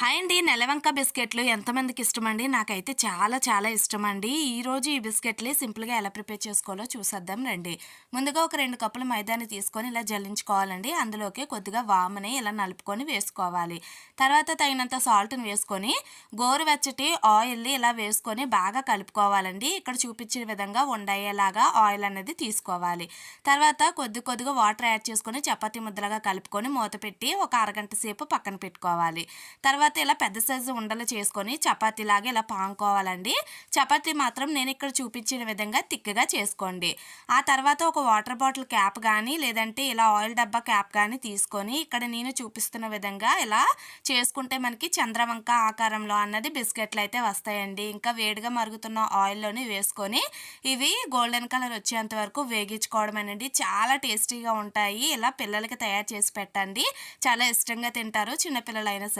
Hi అండి నెలవంక బిస్కెట్లు ఎంతమందికి ఇష్టమండి? నాకైతే చాలా చాలా ఇష్టమండి. ఈరోజు ఈ బిస్కెట్లు సింపుల్గా ఎలా ప్రిపేర్ చేసుకోవాలో చూసేద్దాం రండి. ముందుగా ఒక రెండు కప్పుల మైదాన్ని తీసుకొని ఇలా జల్లించుకోవాలండి. అందులోకి కొద్దిగా వామని ఇలా నలుపుకొని వేసుకోవాలి. తర్వాత తగినంత సాల్ట్ని వేసుకొని గోరువెచ్చటి ఆయిల్ని ఇలా వేసుకొని బాగా కలుపుకోవాలండి. ఇక్కడ చూపించిన విధంగా ఉండయ్యేలాగా ఆయిల్ అనేది తీసుకోవాలి. తర్వాత కొద్ది కొద్దిగా వాటర్ యాడ్ చేసుకొని చపాతీ ముద్దలుగా కలుపుకొని మూత పెట్టి ఒక అరగంట సేపు పక్కన పెట్టుకోవాలి. తర్వాత ఇలా పెద్ద సైజు ఉండలు చేసుకొని చపాతీలాగా ఇలా పాముకోవాలండి చపాతీ మాత్రం నేను ఇక్కడ చూపించిన విధంగా తిక్కగా చేసుకోండి. ఆ తర్వాత ఒక వాటర్ బాటిల్ క్యాప్ కానీ లేదంటే ఇలా ఆయిల్ డబ్బా క్యాప్ కానీ తీసుకొని ఇక్కడ నేను చూపిస్తున్న విధంగా ఇలా చేసుకుంటే మనకి చంద్రవంక ఆకారంలో అన్నది బిస్కెట్లు అయితే వస్తాయండి. ఇంకా వేడిగా మరుగుతున్న ఆయిల్లోని వేసుకొని ఇవి గోల్డెన్ కలర్ వచ్చేంత వరకు వేగించుకోవడం అనేది చాలా టేస్టీగా ఉంటాయి. ఇలా పిల్లలకి తయారు చేసి పెట్టండి. చాలా ఇష్టంగా తింటారు. చిన్నపిల్లలైనా సరే.